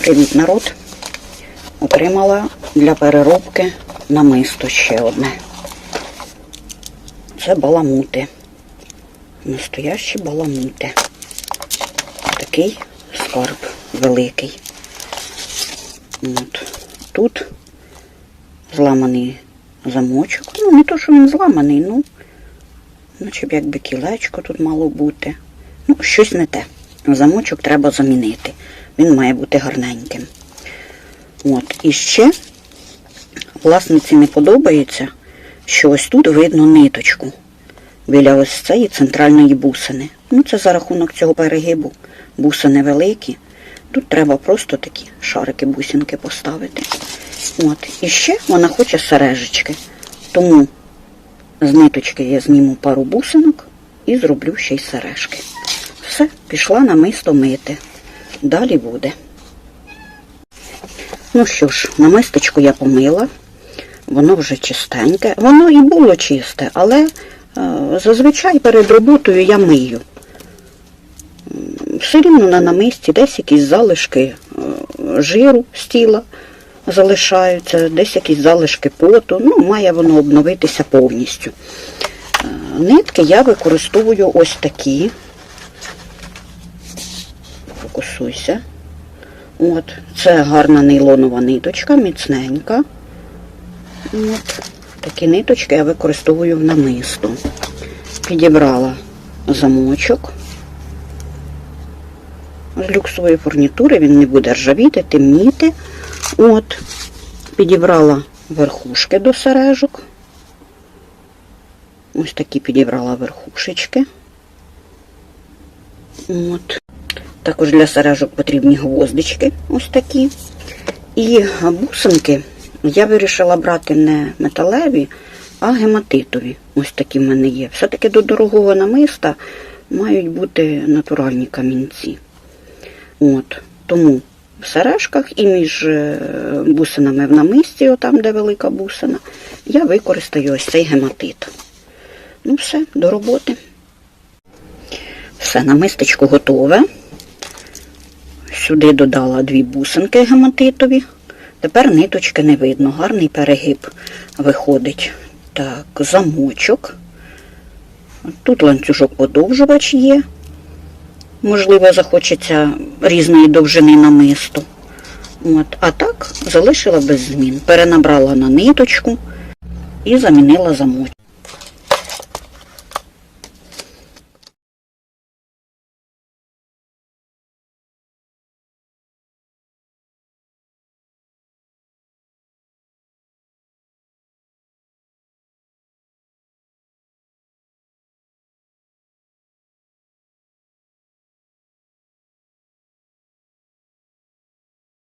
Привіт, народ! Отримала для переробки намисто ще одне. Це баламути. Настоящі баламути. Такий скарб великий. От. Тут зламаний замочок. Ну, не то, що він зламаний, ну, наче б якби кілечко тут мало бути. Ну, щось не те. Замочок треба замінити. Він має бути гарненьким. От. І ще власниці не подобається, що ось тут видно ниточку біля ось цієї центральної бусини. Ну, це за рахунок цього перегибу. Бусини великі. Тут треба просто такі шарики бусинки поставити. От. І ще вона хоче сережечки. Тому з ниточки я зніму пару бусинок і зроблю ще й сережки. Все, пішла на мисто мити. Далі буде. Ну що ж, намисточку я помила. Воно вже чистеньке. Воно і було чисте, але е, зазвичай перед роботою я мию. Все рівно на намисті десь якісь залишки е, жиру з тіла залишаються, десь якісь залишки поту. Ну, має воно обновитися повністю. Е, Нитки я використовую ось такі. Фокусуйся. От, це гарна нейлонова ниточка, міцненька. От, такі ниточки я використовую в намисто. Підібрала замочок з люксової фурнітури, він не буде ржавіти, темніти. От, підібрала верхушки до сережок. Ось такі підібрала верхушечки. От. Також для сережок потрібні гвоздички, ось такі. І бусинки я вирішила брати не металеві, а гематитові. Ось такі в мене є. Все-таки до дорогого намиста мають бути натуральні камінці. От. Тому в сережках і між е, бусинами в намисті, отам, де велика бусина, я використаю ось цей гематит. Ну все, до роботи. Все, намистечко готове. Сюди додала дві бусинки гематитові. Тепер ниточки не видно, гарний перегиб виходить. Так, замочок. Тут ланцюжок подовжувач є. Можливо, захочеться різної довжини намисту. От. А так залишила без змін. Перенабрала на ниточку і замінила замочок.